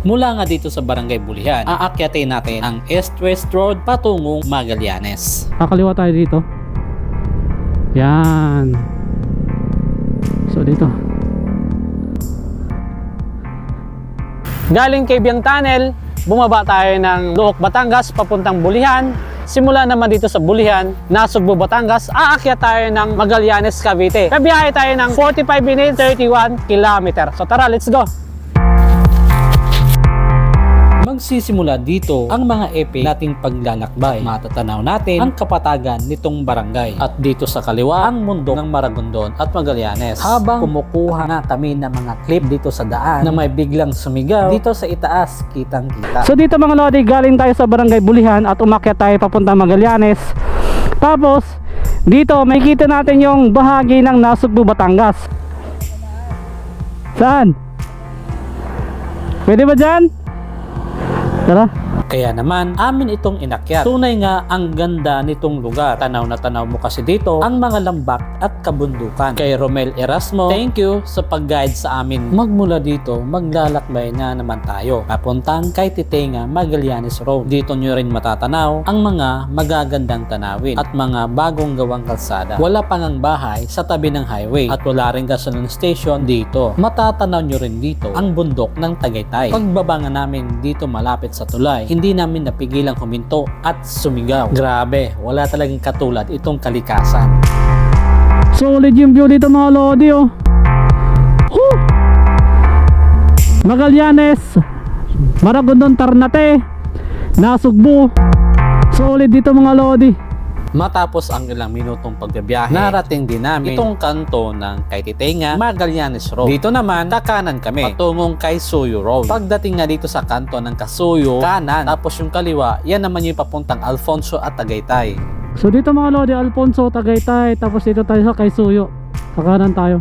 Mula nga dito sa Barangay Bulihan, aakyatin natin ang East-West Road patungong Magallanes. Kakaliwa tayo dito. Yan. So dito. Galing kay Biang Tunnel, bumaba tayo ng Luok, Batangas papuntang Bulihan. Simula naman dito sa Bulihan, Nasugbo, Batangas, aakyat tayo ng Magallanes, Cavite. Kabiyahe tayo ng 45 minutes, 31 kilometer. So tara, let's go! Magsisimula dito ang mga epe nating paglalakbay. Matatanaw natin ang kapatagan nitong barangay. At dito sa kaliwa, ang mundo ng Maragondon at Magallanes. Habang kumukuha na kami ng mga clip dito sa daan na may biglang sumigaw, dito sa itaas, kitang kita. So dito mga lodi, galing tayo sa Barangay Bulihan at umakyat tayo papunta Magallanes. Tapos, dito makikita natin yung bahagi ng Nasugbu, Batangas. Saan? Pwede ba dyan? Tara. Kaya naman, amin itong inakyat. Tunay nga ang ganda nitong lugar. Tanaw na tanaw mo kasi dito ang mga lambak at kabundukan. Kay Romel Erasmo, thank you sa pag-guide sa amin. Magmula dito, maglalakbay na naman tayo. Papuntang kay Titenga, Magallanes Road. Dito nyo rin matatanaw ang mga magagandang tanawin at mga bagong gawang kalsada. Wala pang ang bahay sa tabi ng highway at wala rin gasoline station dito. Matatanaw nyo rin dito ang bundok ng Tagaytay. Pagbaba nga namin dito malapit sa tulay, hindi namin napigilang huminto at sumigaw. Grabe, wala talagang katulad itong kalikasan. Solid yung view dito mga lodi oh. Whew! Magallanes, Maragondon, Tarnate, Nasugbu. Solid dito mga lodi. Matapos ang ilang minutong pagbibiyahe, narating din namin itong kanto ng kay Titenga, Magallanes Road. Dito naman, kakanan kami, patungong kay Suyo Road. Pagdating nga dito sa kanto ng Kasuyo, kanan, tapos yung kaliwa, yan naman yung papuntang Alfonso at Tagaytay. So dito mga lodi, Alfonso, Tagaytay, tapos dito tayo sa Kaisuyo. Kakanan tayo.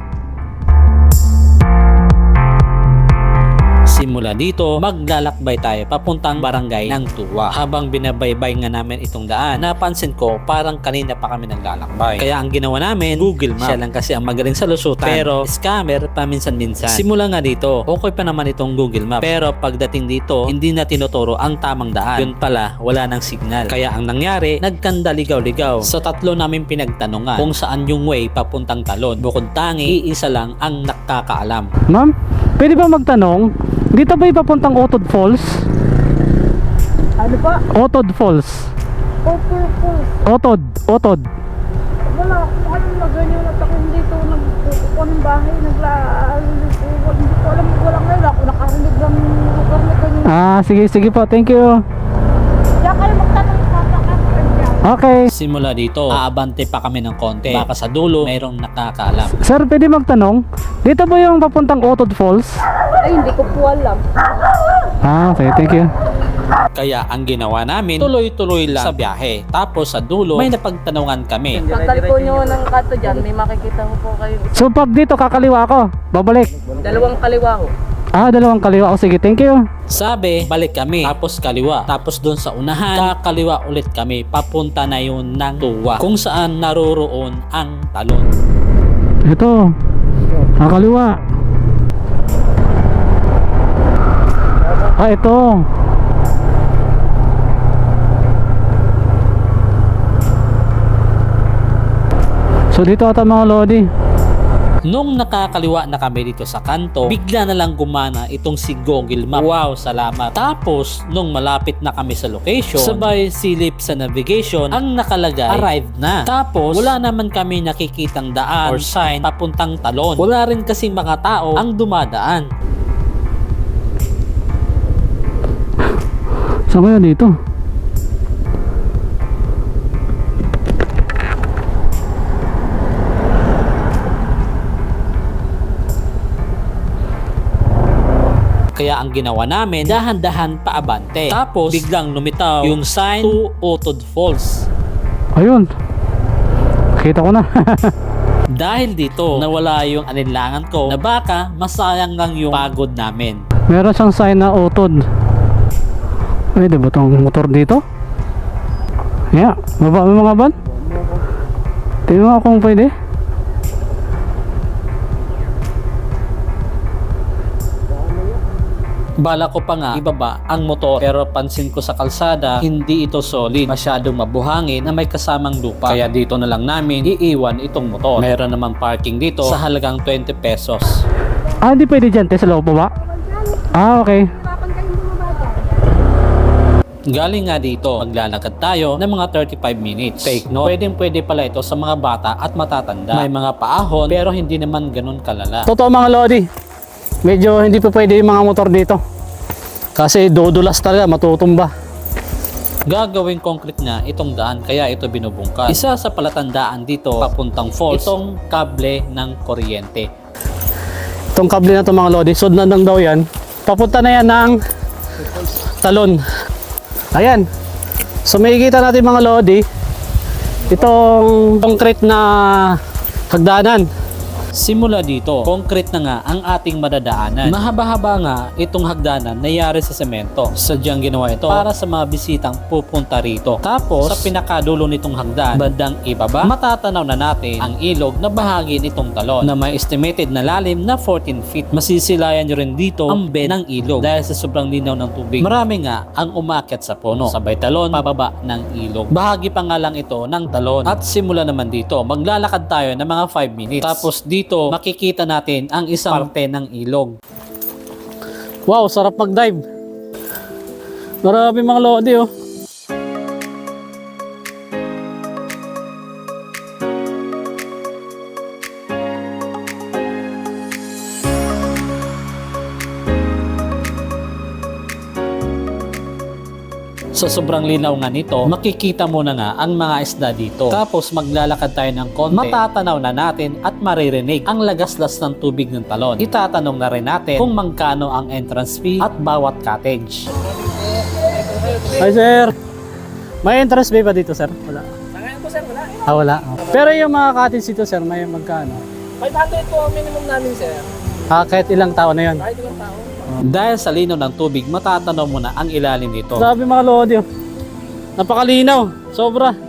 Simula dito, maglalakbay tayo papuntang barangay ng Tuwa. Habang binabaybay nga namin itong daan, napansin ko parang kanina pa kami naglalakbay. Kaya ang ginawa namin, Google Map. Siya lang kasi ang magaling sa lusutan. Pero scammer paminsan-minsan. Simula nga dito, okay pa naman itong Google Map. Pero pagdating dito, hindi na tinuturo ang tamang daan. Yun pala, wala ng signal. Kaya ang nangyari, nagkanda ligaw-ligaw. Sa tatlo namin pinagtanungan kung saan yung way papuntang talon. Bukod tangi, iisa lang ang nakakaalam. Ma'am, pwede ba magtanong? Dito ba yung papuntang Otod Falls? Ano pa? Otod Falls. Opo, opo. Otod, Otod. Wala akong alam na ganyan at ako dito nagpupupo ng bahay, nagla... Hindi ko alam, wala ngayon ako nakarinig ng lugar na ganyan. Ah, sige, sige po. Thank you. Kaya kayo magtanong sa. Okay. Simula dito, aabante pa kami ng konti. Baka sa dulo, mayroong nakakaalam. Sir, pwede magtanong? Dito ba yung papuntang Otod Falls? Ay, hindi ko po alam. Ah, okay. Thank you. Kaya ang ginawa namin, tuloy-tuloy lang sa biyahe. Tapos sa dulo, may napagtanungan kami. Pagkalpo nyo ng kato dyan, may makikita ko po kayo. So, pag dito, kakaliwa ako. Babalik. Dalawang kaliwa ko. Ah, dalawang kaliwa. O, sige. Thank you. Sabi, balik kami. Tapos kaliwa. Tapos doon sa unahan, kakaliwa ulit kami. Papunta na yun ng tuwa. Kung saan naroroon ang talon. Ito. Kakaliwa. Ah, ito. So dito ata mga lodi. Nung nakakaliwa na kami dito sa kanto, bigla na lang gumana itong si Google Map. Wow, salamat. Tapos, nung malapit na kami sa location, sabay silip sa navigation, ang nakalagay, arrived na. Tapos, wala naman kami nakikitang daan or sign papuntang talon. Wala rin kasing mga tao ang dumadaan. Saan kaya dito? Kaya ang ginawa namin, dahan-dahan paabante. Tapos, biglang lumitaw yung sign to Otod Falls. Ayun. Kita ko na. Dahil dito, nawala yung alinlangan ko na baka masayang lang yung pagod namin. Meron siyang sign na utod. Pwede ba itong motor dito? Yeah. Baba mo mga ban? Tingnan mo kung pwede. Bala ko pa nga ibaba ang motor pero pansin ko sa kalsada hindi ito solid. Masyadong mabuhangin na may kasamang lupa. Kaya dito na lang namin iiwan itong motor. Meron naman parking dito sa halagang 20 pesos. Ah, hindi pwede dyan, te, sa loob pa ba? Ah, okay. Hirapan kayong bumaba dyan. Galing nga dito, maglalakad tayo ng mga 35 minutes. Take note, pwedeng pwede pala ito sa mga bata at matatanda. May mga paahon pero hindi naman ganun kalala. Totoo mga Lodi, medyo hindi pa pwede yung mga motor dito. Kasi dodulas talaga, matutumba. Gagawing concrete nga itong daan kaya ito binubungkas. Isa sa palatandaan dito papuntang falls itong kable ng kuryente. Itong kable na to mga Lodi, sud na lang daw yan. Papunta na yan ng talon. Ayan. So makikita natin mga Lodi, itong concrete na hagdanan. Simula dito, concrete na nga ang ating madadaanan. Mahaba-haba nga itong hagdanan na yari sa semento. Sadyang ginawa ito para sa mga bisitang pupunta rito. Tapos, sa pinakadulo nitong hagdan, bandang ibaba, matatanaw na natin ang ilog na bahagi nitong talon na may estimated na lalim na 14 feet. Masisilayan nyo rin dito ang bed ng ilog dahil sa sobrang linaw ng tubig. Marami nga ang umakyat sa puno. Sabay talon, pababa ng ilog. Bahagi pa nga lang ito ng talon. At simula naman dito, maglalakad tayo ng mga 5 minutes. Tapos dito, makikita natin ang isang parte ng ilog. Wow, sarap mag-dive. Marami mga Lodi oh. Sa sobrang linaw nga nito, makikita mo na nga ang mga isda dito. Tapos maglalakad tayo ng konti, matatanaw na natin at maririnig ang lagaslas ng tubig ng talon. Itatanong na rin natin kung magkano ang entrance fee at bawat cottage. Hi sir. May entrance fee ba dito sir? Wala. Sa ngayon po sir, wala eh. Ah, wala. Pero yung mga cottage dito sir, may magkano? 500 po ang minimum namin sir. Ah, kahit ilang tao na yun. Kahit ilang tao. Dahil sa linaw ng tubig, matatanaw mo na ang ilalim nito. Grabe mga Lodi. Napakalinaw. Sobra.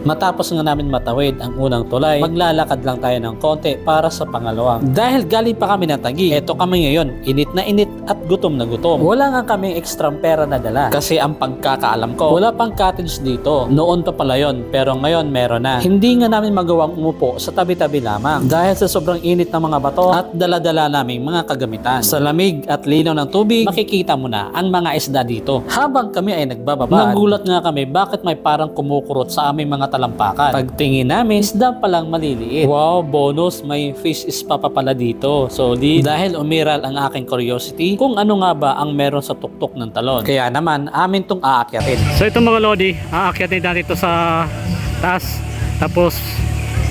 Matapos nga namin matawid ang unang tulay, maglalakad lang tayo ng konti para sa pangalawang. Dahil galing pa kami ng tagi, eto kami ngayon, init na init at gutom na gutom. Wala nga kaming extra pera na dala. Kasi ang pagkakaalam ko, wala pang cottage dito. Noon pa pala yon, pero ngayon meron na. Hindi nga namin magawang umupo sa tabi-tabi lamang. Dahil sa sobrang init ng mga bato at dala-dala naming mga kagamitan. Sa lamig at linaw ng tubig, makikita mo na ang mga isda dito. Habang kami ay nagbababa, nagulat nga kami bakit may parang kumukurot sa aming mga talampakan. Pagtingin namin, isda palang maliliit. Wow, bonus, may fish spa pa pala dito. Solid. Dahil umiral ang aking curiosity kung ano nga ba ang meron sa tuktok ng talon. Kaya naman, amin tong aakyatin. So ito mga Lodi, aakyatin natin ito sa taas. Tapos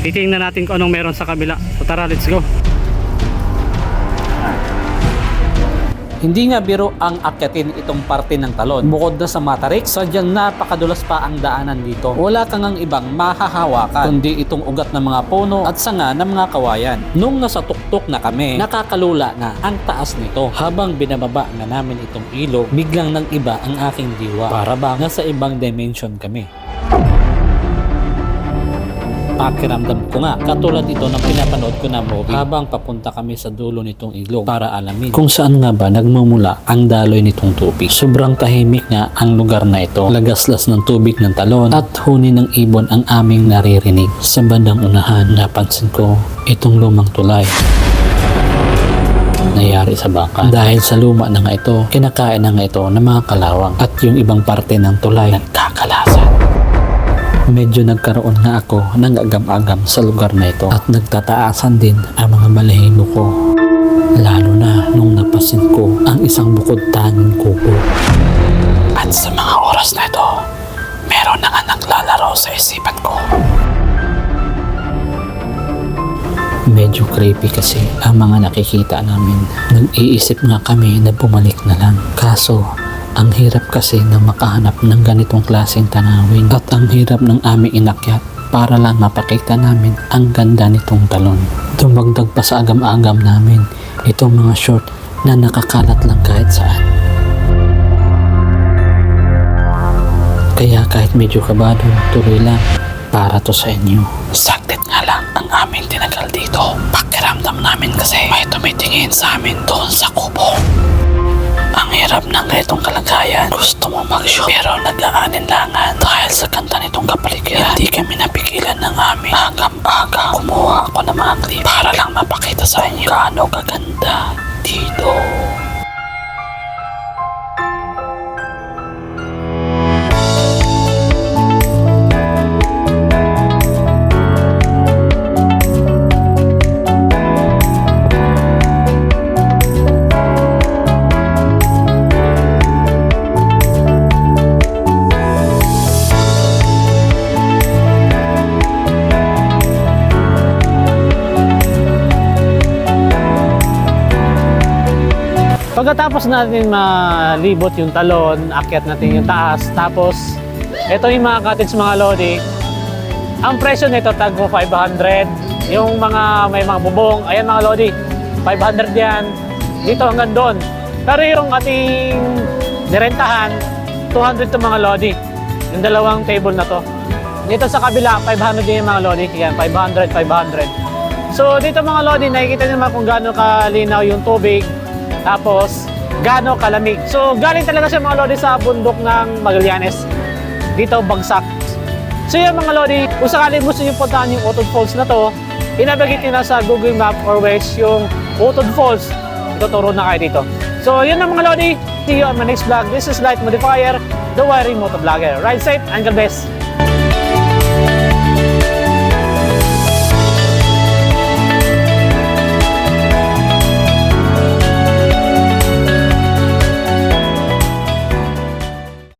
titingnan natin kung anong meron sa kabila. So tara, let's go. Hindi nga biro ang akyatin itong parte ng talon. Bukod na sa matarik, sadyang napakadulas pa ang daanan dito. Wala kang ang ibang mahahawakan, kundi itong ugat ng mga puno at sanga ng mga kawayan. Nung nasa tuktok na kami, nakakalula na ang taas nito. Habang binababa na namin itong ilog, biglang nang iba ang aking diwa. Para bang nasa ibang dimension kami. Pakiramdam ko nga, katulad ito ng pinapanood ko na movie habang papunta kami sa dulo nitong ilog para alamin kung saan nga ba nagmumula ang daloy nitong tubig. Sobrang tahimik nga ang lugar na ito. Lagaslas ng tubig ng talon at huni ng ibon ang aming naririnig. Sa bandang unahan, napansin ko itong lumang tulay nangyari sa baka. Dahil sa luma na nga ito, kinakain na nga ito ng mga kalawang at yung ibang parte ng tulay nagkakalasan. Medyo nagkaroon nga ako ng agam-agam sa lugar na ito at nagtataasan din ang mga balahibo ko. Lalo na nung napasin ko ang isang bukod tanging kubo. At sa mga oras na ito, meron na nga naglalaro sa isipan ko. Medyo creepy kasi ang mga nakikita namin. Nag-iisip nga kami na bumalik na lang. Kaso, ang hirap kasi na makahanap ng ganitong klaseng tanawin at ang hirap ng aming inakyat para lang mapakita namin ang ganda nitong talon. Dumagdag pa sa agam-agam namin itong mga short na nakakalat lang kahit saan. Kaya kahit medyo kabado, tuloy lang para to sa inyo. Saglit nga lang ang aming tinagal dito. Pakiramdam namin kasi may tumitingin sa amin doon sa kubo. Hirap ng ganitong kalagayan, gusto mo mag-show pero nag-aaninlangan dahil sa ganda nitong kapaligiran. Hindi kami napigilan ng amin agam-aga. Kumuha ako ng mga clip para lang mapakita sa inyo gaano kaganda dito. Pagkatapos natin malibot yung talon, akyat natin yung taas, tapos ito yung mga cottage mga lodi. Ang presyo nito tagpo 500. Yung mga may mga bubong, ayan mga lodi, 500 yan. Dito hanggang doon. Pero yung ating nirentahan, 200 to mga lodi. Yung dalawang table na to. Dito sa kabila, 500 din yung mga lodi. Yan, 500, 500. So dito mga lodi, nakikita niyo naman kung gaano kalinaw yung tubig. Tapos, gaano kalamig. So, galing talaga siya mga lodi sa bundok ng Magallanes. Dito, bagsak. So, yan mga lodi, kung sakali gusto nyo puntahan yung Otod Falls na to, inabagit nyo na sa Google Map or Waze yung Otod Falls. Tuturo na kayo dito. So, yun na mga lodi. See you on my next vlog. This is Light Modifier, the wiring motovlogger. Ride safe and God bless.